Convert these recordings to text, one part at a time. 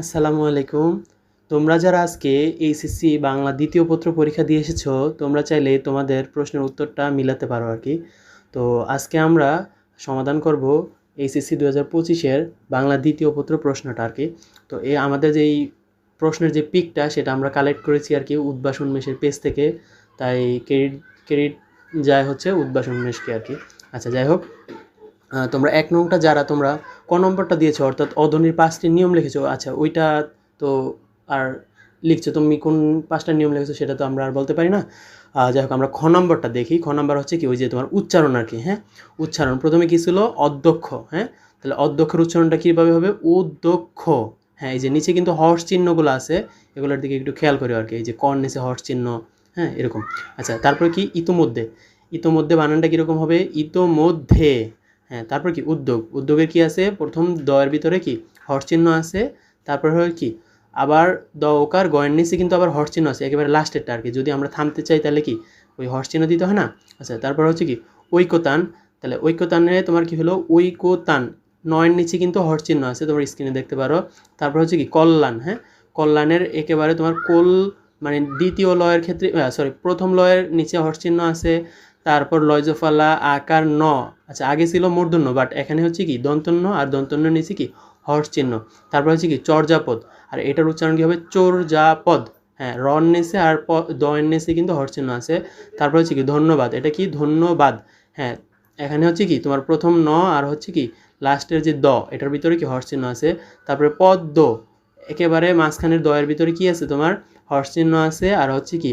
আসসালামু আলাইকুম। তোমরা যারা আজকে এইচএসসি বাংলা দ্বিতীয় পত্র পরীক্ষা দিয়ে এসেছ, তোমরা চাইলে তোমাদের প্রশ্নের উত্তরটা মিলাতে পারো আর কি। তো আজকে আমরা সমাধান করব এইচএসসি দু হাজার পঁচিশের বাংলা দ্বিতীয় পত্র প্রশ্নটা আর কি। তো এই আমাদের যেই প্রশ্নের যে পিকটা, সেটা আমরা কালেক্ট করেছি আর কি উদ্বাসন মেশের পেজ থেকে। তাই ক্রেডিট ক্রেডিট যায় হচ্ছে উদ্বাসন মেশকে আর কি। আচ্ছা যাই হোক। তোমরা এক নংটা যারা তোমরা ক নম্বরটা দিয়েছ, অর্থাৎ অধনির পাঁচটি নিয়ম লিখেছো আচ্ছা ওইটা তো আর লিখছো, তুমি কোন পাঁচটা নিয়ম লিখেছো সেটা তো আমরা আর বলতে পারি না। যাই হোক, আমরা খ নম্বরটা দেখি। খ নম্বর হচ্ছে কি, ওই যে তোমার উচ্চারণ আর কি হ্যাঁ? উচ্চারণ, প্রথমে কী ছিল? অধ্যক্ষ হ্যাঁ? তাহলে অধ্যক্ষের উচ্চারণটা কীভাবে হবে? উদ্যক্ষ হ্যাঁ এই যে নিচে কিন্তু হর্ষ চিহ্নগুলো আছে, এগুলোর দিকে একটু খেয়াল করি আর কি, এই যে কর নিচে হর্ষ চিহ্ন হ্যাঁ এরকম। আচ্ছা তারপরে কি? ইতোমধ্যে ইতোমধ্যে বানানটা কীরকম হবে? ইতোমধ্যে। হ্যাঁ তারপর কি? উদ্যোগ। উদ্যোগের কি আছে? প্রথম দয়ের ভিতরে কি? হর্ষ চিহ্ন আছে, তারপর হয় কি? আবার দ ওকার গয়ের নিচে কিন্তু আবার হর্ষ চিহ্ন আছে, একেবারে লাস্টেরটা আর কি। যদি আমরা থামতে চাই তাহলে কি? ওই হর্ষ চিহ্ন দিতে হয় না? আচ্ছা তারপর হচ্ছে কি? ঐকতান তাহলে ঐকতানে তোমার কি হলো? ঐকতান নয়ের নিচে কিন্তু হর্ষ চিহ্ন আছে, তোমার স্ক্রিনে দেখতে পারো। তারপর হচ্ছে কি? কল্যাণ হ্যাঁ? কল্যাণের একেবারে তোমার কোল মানে দ্বিতীয় লয়ের ক্ষেত্রে সরি প্রথম লয়ের নিচে হর্ষ চিহ্ন আছে। তারপর লয়জফালা, আকার ন। আচ্ছা আগে ছিল মূর্ধন্য বাট এখানে হচ্ছে কি, দন্তন্য আর দন্তন্য নিচে কি হর্ষ চিহ্ন। তারপর হচ্ছে কি, চর্যাপদ। আর এটার উচ্চারণ কী হবে? চোরজাপদ। হ্যাঁ রন নিচে আর প দয়ের নিচে কিন্তু হর্ষ চিহ্ন আছে। তারপর হচ্ছে কি, ধন্যবাদ। এটা কি? ধন্যবাদ। হ্যাঁ এখানে হচ্ছে কি, তোমার প্রথম ন আর হচ্ছে কি লাস্টের যে দ, এটার ভিতরে কি হর্ষ চিহ্ন আছে? তারপরে পদ্ম। একেবারে মাঝখানের দয়ের ভিতরে কি আছে তোমার? হর্ষ চিহ্ন আছে আর হচ্ছে কি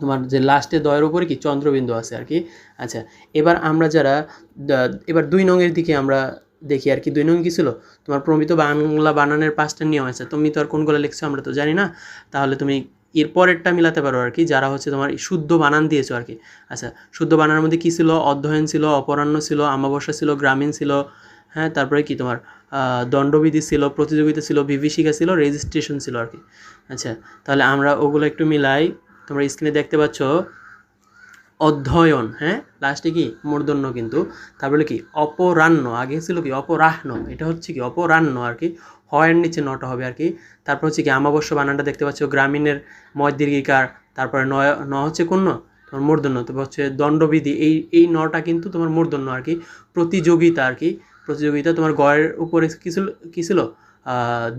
তোমার যে লাস্টে দয়ের উপরে কি চন্দ্রবিন্দু আছে আর কি? আচ্ছা এবার আমরা যারা এবার দুই নঙের দিকে আমরা দেখি আর কি। দুই নং কি ছিল? তোমার প্রমিত বাংলা বানানের পাঁচটা নিয়ম আছে। তুমি তো আর কোনগুলো লিখছো আমরা তো জানি না। তাহলে তুমি এর পরেরটা মিলাতে পারো আর কি, যারা হচ্ছে তোমার শুদ্ধ বানান দিয়েছ আর কি। আচ্ছা শুদ্ধ বানানের মধ্যে কী ছিল? অধ্যয়ন ছিল, অপরাহ্ন ছিল আমাবস্যা ছিল, গ্রামীণ ছিল হ্যাঁ তারপরে কি তোমার দণ্ডবিধি ছিল, প্রতিযোগিতা ছিল, বিভীষিকা ছিল রেজিস্ট্রেশন ছিল আর কি। আচ্ছা তাহলে আমরা ওগুলো একটু মিলাই। তোমরা স্ক্রিনে দেখতে পাচ্ছ অধ্যয়ন হ্যাঁ? লাস্টে কি? মূর্ধন্য কিন্তু। তারপরে কি? অপরাহ্ন। আগে ছিল কি? অপরাহ্ন। এটা হচ্ছে কি? অপরাহ্ন আর কি? হয়ের নিচে নটা হবে আর কি। তারপর হচ্ছে কি? আমাবস্য বানানটা দেখতে পাচ্ছ? গ্রামীণের ময় দীর্ঘিকার তারপরে নয় ন হচ্ছে কোন? তোমার মূর্ধন্য। তারপর হচ্ছে দণ্ডবিধি। এই এই নটা কিন্তু তোমার মূর্ধন্য আর কি। প্রতিযোগিতা আর কি। প্রতিযোগিতা তোমার গয়ের উপরে কী ছিল? কী ছিল?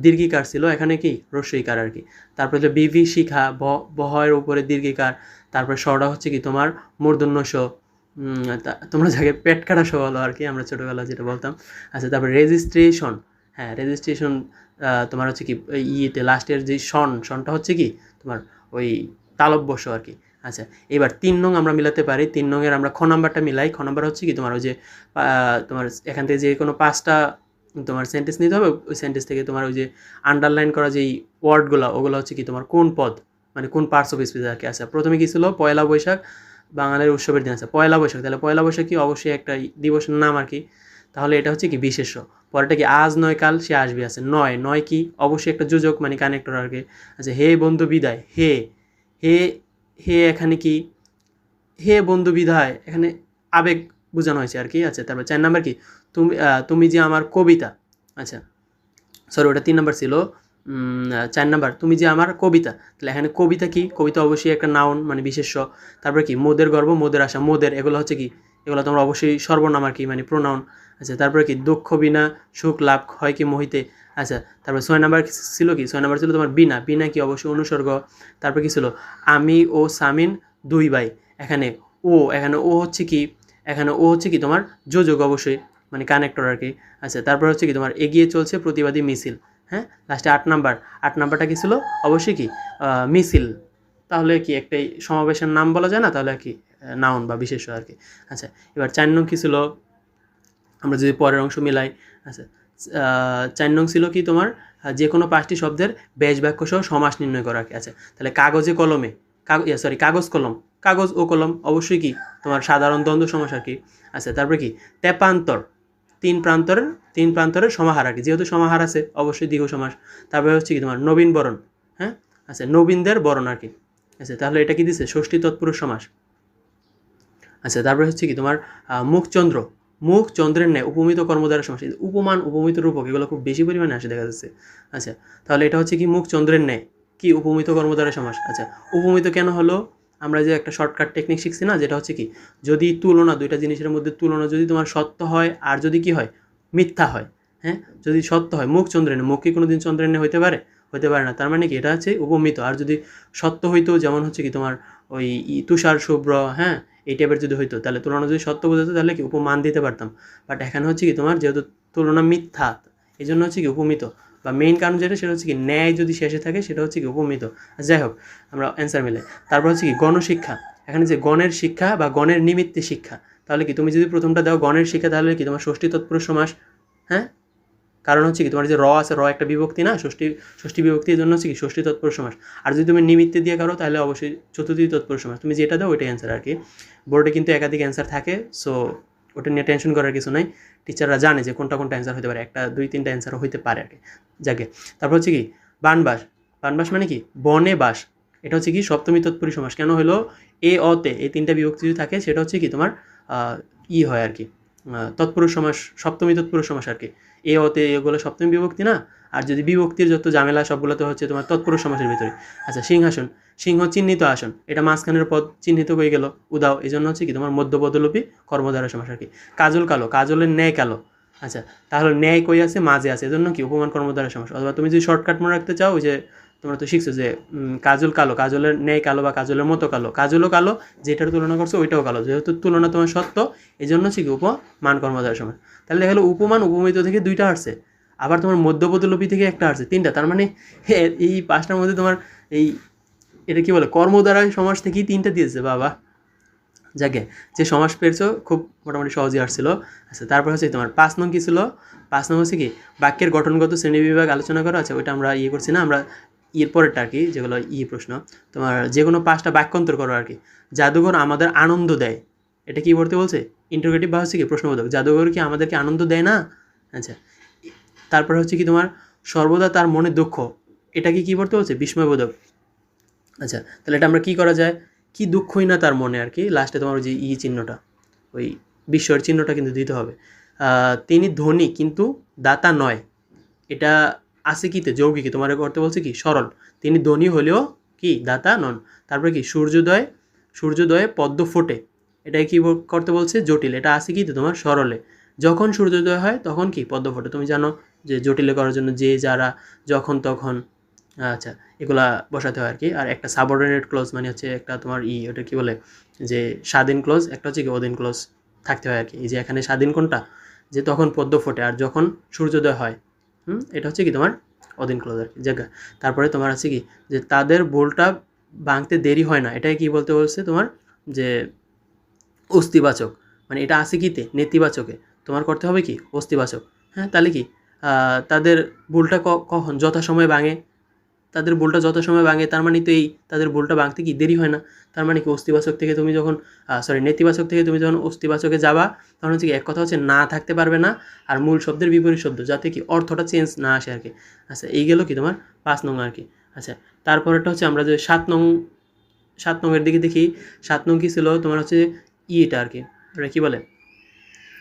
দীর্ঘিকার ছিল, এখানে কি? রস্যইকার আর কি। তারপরে হচ্ছে বিভি শিখা বহয়ের উপরে দীর্ঘিকার। তারপরে শটা হচ্ছে কি তোমার মূর্ধন্য স তোমরা যাকে পেট কাটা শো বলো আর কি, আমরা ছোটোবেলা যেটা বলতাম। আচ্ছা তারপরে রেজিস্ট্রেশন হ্যাঁ রেজিস্ট্রেশন তোমার হচ্ছে কি ইয়েতে লাস্টের যে সন, সনটা হচ্ছে কি? তোমার ওই তালব্যস্য আর কি। আচ্ছা এবার তিন নং আমরা মিলাতে পারি। তিন নংয়ের আমরা খ নাম্বারটা মিলাই। খ নাম্বার হচ্ছে কি তোমার ওই যে তোমার এখান থেকে যে কোনো পাঁচটা তোমার সেন্টেন্স নিতে হবে, ওই সেন্টেন্স থেকে তোমার ওই যে আন্ডারলাইন করা যেই ওয়ার্ডগুলো, ওগুলো হচ্ছে কি তোমার কোন পদ মানে কোন পার্টস অফ স্পিচ আর কি আছে। প্রথমে কি ছিল? পয়লা বৈশাখ, বাঙালির উৎসবের দিন আছে। পয়লা বৈশাখ, তাহলে পয়লা বৈশাখ কি? অবশ্যই একটা দিবসের নাম আর কি। তাহলে এটা হচ্ছে কি? বিশেষ্য। পরেরটা কি? আজ নয়, কাল সে আসবে আছে। নয় নয় কি? অবশ্যই একটা যোজক মানে কানেক্টর আর কি। আচ্ছা হে বন্ধু বিদায়, হে হে হে এখানে কি? হে বন্ধু বিদায়, এখানে আবেগ বোঝানো হয়েছে আর কি। আচ্ছা তারপর চার নাম্বার কি? তুমি তুমি যে আমার কবিতা আচ্ছা সরি ওটা তিন নাম্বার ছিল চার নাম্বার, তুমি যে আমার কবিতা, তাহলে এখানে কবিতা কি? কবিতা অবশ্যই একটা নাউন মানে বিশেষ্য। তারপরে কি? মোদের গর্ব, মোদের আশা, মোদের, এগুলো হচ্ছে কি? এগুলো তোমরা অবশ্যই সর্বনাম আর কি মানে প্রোনাউন আচ্ছা তারপরে কি? দুঃখ বিনা সুখ লাভ হয় কি মোহিতে? আচ্ছা তারপর ছয় নাম্বার ছিল কি? ছয় নাম্বার ছিল তোমার বিনা বিনা কি অবশ্যই অনুসর্গ। তারপর কি ছিল? আমি ও সামিন দুই ভাই। এখানে ও এখানে ও হচ্ছে কি? এখানে ও হচ্ছে কি তোমার যোজক অবশ্যই মানে কানেক্টর আর কি। আচ্ছা তারপর হচ্ছে কি তোমার এগিয়ে চলছে প্রতিবাদী মিছিল হ্যাঁ? লাস্টে আট নাম্বার, আট নাম্বারটা কি ছিল? অবশ্যই কি মিছিল। তাহলে কি একটাই সমাবেশের নাম বলা যায় না? তাহলে কি নাউন বা বিশেষ আর কি। আচ্ছা এবার চার নং কি ছিল? আমরা যদি পরের অংশ মিলাই আচ্ছা চার নং ছিল কি তোমার যে কোনো পাঁচটি শব্দের বেশ বাক্য সহ সমাস নির্ণয় করা কি। আচ্ছা তাহলে কাগজে কলমে কাগজ সরি কাগজ কলম কাগজ ও কলম অবশ্যই কি? তোমার সাধারণ দ্বন্দ্ব সমাস আর কি? আচ্ছা তারপরে কি? তেপান্তর। তিন প্রান্তরের তিন প্রান্তরের সমাহার আর কি। যেহেতু সমাহার আছে, অবশ্যই দীর্ঘ সমাস। তারপরে হচ্ছে কি? তোমার নবীন বরণ। হ্যাঁ? আচ্ছা নবীনদের বরণ আর কি। আচ্ছা তাহলে এটা কি দিছে? ষষ্ঠী তৎপুরুষ সমাস। আচ্ছা তারপরে হচ্ছে কি? তোমার মুখচন্দ্র। মুখ চন্দ্রের ন্যায় উপমিত কর্ম দ্বারা সমাস উপমান, উপমিত রূপক, এগুলো খুব বেশি পরিমাণে আসে, দেখা যাচ্ছে। আচ্ছা। তাহলে এটা হচ্ছে কি? মুখ চন্দ্রের ন্যায়। কি? উপমিত কর্ম দ্বারা সমাস। আচ্ছা। উপমিত কেন হলো? আমরা যে একটা শর্টকাট টেকনিক শিখছি না যেটা হচ্ছে কি যদি তুলনা দুইটা জিনিসের মধ্যে তুলনা যদি তোমার সত্য হয় আর যদি কি হয় মিথ্যা হয় হ্যাঁ? যদি সত্য হয় মুখ চন্দ্রের ন্যায়, মুখ কি কোনো দিন চন্দ্রের ন্যায় হইতে পারে? হতে পারে না। তার মানে কি এটা হচ্ছে উপমিত। আর যদি সত্য হইতো যেমন হচ্ছে কি তোমার ওই তুষার শুভ্র হ্যাঁ? এই টাইপের যদি হইতো তাহলে তুলনা যদি সত্য বোঝাতো তাহলে কি উপমান দিতে পারতাম। বাট এখানে হচ্ছে কি তোমার যেহেতু তুলনা মিথ্যা এই জন্য হচ্ছে কি উপমিত। বা মেইন কারণ যেটা, সেটা হচ্ছে কি ন্যায় যদি শেষে থাকে, সেটা হচ্ছে কি উপমিত। যাই হোক, আমরা অ্যান্সার মিলে তারপর হচ্ছে কি গণশিক্ষা। এখানে যে গণের শিক্ষা বা গণের নিমিত্তে শিক্ষা, তাহলে কি তুমি যদি প্রথমটা দাও গণের শিক্ষা, তাহলে কি তোমার ষষ্ঠী তৎপুরুষ সমাস? হ্যাঁ? কারণ হচ্ছে কি তোমার যে র আছে, র একটা বিভক্তি না, ষষ্ঠী ষষ্ঠী বিভক্তির জন্য হচ্ছে কি ষষ্ঠী তৎপুরুষ সমাস। আর যদি তুমি নিমিত্তে দিয়ে করো, তাহলে অবশ্যই চতুর্থী তৎপুরুষ সমাস। তুমি যেটা দাও, ওইটাই অ্যান্সার আর কি। বোর্ডে কিন্তু একাধিক অ্যান্সার থাকে সো ওটা নিয়ে টেনশন করার কিছু নাই। টিচাররা জানে যে কোনটা কোনটা অ্যান্সার হতে পারে, একটা, দুই, তিনটা অ্যান্সারও হইতে পারে আর কি যাকে। তারপর হচ্ছে কি, বানবাস। বানবাস মানে কি? বনে বাস। এটা হচ্ছে কি, সপ্তমী তৎপুরী সমাস। কেন হলো? এ অতে এই তিনটা বিভক্তি যদি থাকে, সেটা হচ্ছে কি, তোমার ই হয় আর কি তৎপুরুষ সমাস, সপ্তমী তৎপুরুষ সমাস আর কি এ অতে এগুলো সপ্তমী বিভক্তি না? আর যদি বিভক্তির যত ঝামেলা সবগুলো তো হচ্ছে তোমার তৎপুরুষ সমাসের ভিতরে। আচ্ছা সিংহাসন। সিংহ চিহ্নিত আসন। এটা মাঝখানের পদ চিহ্নিত হয়ে গেল, উদাও। এই জন্য হচ্ছে কি, তোমার মধ্যপদলোপী কর্মধারা সমাস আর কি। কাজল কালো। কাজলের ন্যায় কালো। আচ্ছা তাহলে ন্যায় কই আছে? মাঝে আছে। এজন্য কি উপমান কর্মধারা সমাস। অথবা তুমি যদি শর্টকাট মনে রাখতে চাও, ওই যে তোমরা তো শিখছো যে কাজল কালো। কাজলের ন্যায় কালো বা কাজলের মতো কালো। কাজলও কালো, যেটার তুলনা করছ ওইটাও কালো। যেহেতু তুলনা তোমার সত্য এই জন্য হচ্ছে কি, উপমান কর্মধারা সমাস। তাহলে দেখা গেলো, উপমান উপমিত থেকে দুইটা আসছে। আবার তোমার মধ্যপদলোপী থেকে একটা আসছে, তিনটা। তার মানে এই পাঁচটার মধ্যে তোমার এই, এটা কি বলে, কর্মদ্বারা সমাজ থেকেই তিনটা দিয়েছে, বাবা। যাকে, যে সমাজ পেয়েছ, খুব মোটামুটি সহজেই আসছিল। আচ্ছা তারপর হচ্ছে তোমার পাঁচ নং কী ছিল? পাঁচ নং হচ্ছে কি, বাক্যের গঠনগত শ্রেণীবিভাগ আলোচনা করা আছে ওইটা আমরা ইয়ে করছি না, আমরা ইয়ের পরেরটা আর কি যেগুলো ই প্রশ্ন। তোমার যে কোনো পাঁচটা বাক্যান্তর করো আর কি। জাদুঘর আমাদের আনন্দ দেয়। এটা কি বলতে বলছে? ইন্টারগ্রেটিভ বা হচ্ছে কি, প্রশ্নবোধক। জাদুঘর কি আমাদেরকে আনন্দ দেয় না? আচ্ছা তারপর হচ্ছে কি তোমার সর্বদা তার মনে দুঃখ। এটা কি কী করতে বলছে? বিস্ময়বোধক। আচ্ছা তাহলে এটা আমরা কী করা যায়? কি দুঃখই না তার মনে আর কি? লাস্টে তোমার ওই যে ই চিহ্নটা, ওই বিস্ময়ের চিহ্নটা কিন্তু দিতে হবে। তিনি ধনী কিন্তু দাতা নয়। এটা আছে কিতে যৌগিকে। তোমার করতে বলছে কি? সরল। তিনি ধনী হলেও কি? দাতা নন। তারপরে কি? সূর্যোদয়, সূর্যোদয়ে পদ্ম ফোটে। এটাই কি করতে বলছে? জটিল। এটা আছে কি তোমার সরলে। যখন সূর্যোদয় হয়, তখন কি? পদ্ম ফোটে। তুমি জানো যে জটিলে করার জন্য যে যারা যখন তখন আচ্ছা এগুলা বসাতে হয় আর কি আর একটা সাবঅর্ডিনেট ক্লোজ মানে হচ্ছে একটা তোমার ই, ওটা কি বলে? যে স্বাধীন ক্লোজ একটা হচ্ছে কি অধীন ক্লোজ থাকতে হয় আর কি এই যে এখানে স্বাধীন কোনটা? যে তখন পদ্ম ফোটে আর যখন সূর্যোদয় হয়, হুম? এটা হচ্ছে কি তোমার? অধীন ক্লোজ আর কি জায়গা তারপরে তোমার আছে কি? যে তাদের বোলটা ভাঙতে দেরি হয় না। এটাই কি বলতে বলছে তোমার? যে অস্তিবাচক। মানে এটা আছে কিতে? নেতিবাচকে। তোমার করতে হবে কি? অস্তিবাচক। হ্যাঁ তাহলে কি? তাদের ভুলটা কখন? যথাসময়ে ভাঙে। তাদের ভুলটা যথাসময়ে সময় ভাঙে, তার মানে তো এই তাদের ভুলটা ভাঙতে কি দেরি হয় না? তার মানে কি অস্তিবাচক থেকে তুমি যখন সরি নেতিবাচক থেকে তুমি যখন অস্তিবাচকে যাবা, তখন হচ্ছে কি এক কথা হচ্ছে না থাকতে পারবে না, আর মূল শব্দের বিপরীত শব্দ, যাতে কি অর্থটা চেঞ্জ না আসে আর কি আচ্ছা এই গেলো কি তোমার? পাঁচ নং আর কি আচ্ছা তারপরেরটা হচ্ছে আমরা যে সাত নং, সাত নংয়ের দিকে দেখি, সাত নং কী ছিল? তোমার হচ্ছে ইটা আর কি ওটা কী বলে?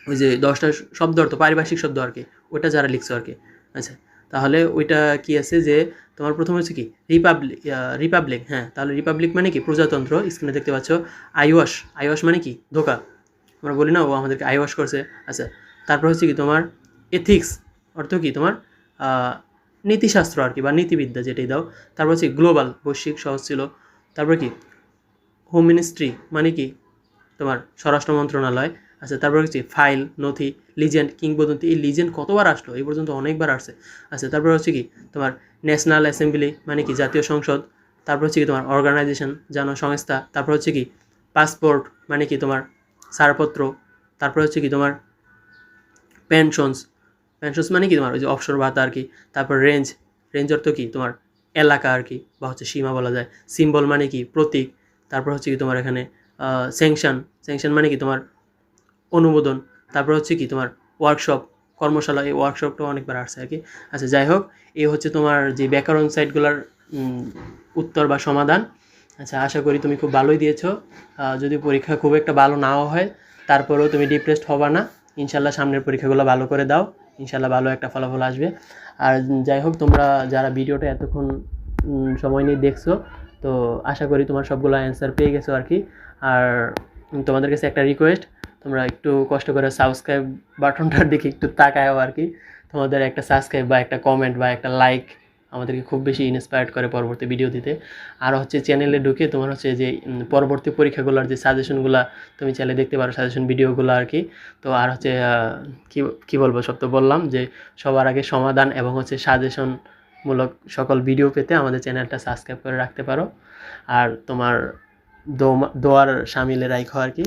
ওই যে দশটা শব্দ অর্থ, পারিভাষিক শব্দ আর কি, ওইটা যারা লিখছো আর কি। আচ্ছা তাহলে ওইটা কি আছে যে, তোমার প্রথম হচ্ছে কি রিপাবলিক রিপাবলিক হ্যাঁ তাহলে রিপাবলিক মানে কি, প্রজাতন্ত্র স্ক্রিনে দেখতে পাচ্ছ আইওয়াস আইওয়াস মানে কি, ধোকা। আমরা বলি না, ও আমাদেরকে আইওয়াস করছে। আচ্ছা তারপর হচ্ছে কি, তোমার এথিক্স অর্থ কি, তোমার নীতিশাস্ত্র আর কি, বা নীতিবিদ্যা যেটাই দাও। তারপর হচ্ছে গ্লোবাল, বৈশ্বিক, সহজ ছিল। তারপর কি, হোম মিনিস্ট্রি মানে কি, তোমার স্বরাষ্ট্র মন্ত্রণালয় আচ্ছা তারপর হচ্ছে ফাইল নথি লিজেন্ড কিংবদন্তি, এই লিজেন্ড কতবার আসলো? এই পর্যন্ত অনেকবার আসছে। আচ্ছা তারপর হচ্ছে কি? তোমার ন্যাশনাল অ্যাসেম্বলি মানে কি জাতীয় সংসদ, তারপর হচ্ছে কি তোমার অর্গানাইজেশন জানো সংস্থা তারপর হচ্ছে কি পাসপোর্ট মানে কি তোমার ছাড়পত্র, তারপর হচ্ছে কি তোমার পেনশনস পেনশনস মানে কি তোমার ওই যে অবসর ভাতা আর কি, তারপর রেঞ্জ রেঞ্জ অর্থ কি? তোমার এলাকা আর কি, বা হচ্ছে সীমা বলা যায়। সিম্বল মানে কি? প্রতীক, তারপর হচ্ছে কি তোমার এখানে স্যাংশন স্যাংশন মানে কি তোমার অনুমোদন। তারপর হচ্ছে কি তোমার ওয়ার্কশপ কর্মশালা, এই ওয়ার্কশপটাও অনেকবার আসছে আর কি। আচ্ছা যাই হোক, এই হচ্ছে তোমার যে ব্যাকরণ সাইটগুলোর উত্তর বা সমাধান। আচ্ছা আশা করি তুমি খুব ভালোই দিয়েছ। যদি পরীক্ষা খুব একটা ভালো নাও হয়, তারপরেও তুমি ডিপ্রেসড হবা না। ইনশাল্লাহ সামনের পরীক্ষাগুলো ভালো করে দাও। ইনশাল্লাহ ভালো একটা ফলাফল আসবে। আর যাই হোক, তোমরা যারা ভিডিওটা এতক্ষণ সময় নিয়ে দেখছ, তো আশা করি তোমার সবগুলো অ্যান্সার পেয়ে গেছো আর কি। আর তোমাদের কাছে একটা রিকোয়েস্ট তোমরা একটু কষ্ট করে সাবস্ক্রাইব বাটনটার দিকে একটু তাকায়ও আর কি। তোমাদের একটা সাবস্ক্রাইব বা একটা কমেন্ট বা একটা লাইক আমাদেরকে খুব বেশি ইন্সপায়ার্ড করে পরবর্তী ভিডিও দিতে। আর হচ্ছে চ্যানেলে ঢুকে তোমার হচ্ছে যে পরবর্তী পরীক্ষাগুলোর যে সাজেশনগুলো তুমি চ্যানেলে দেখতে পারো সাজেশন ভিডিওগুলো আর কি। তো আর হচ্ছে কি কি বলব সব তো বললাম যে, সবার আগে সমাধান এবং হচ্ছে সাজেশনমূলক সকল ভিডিও পেতে আমাদের চ্যানেলটা সাবস্ক্রাইব করে রাখতে পারো। আর তোমার দোয়া- দোয়ার সামিলে রাখো আর কি।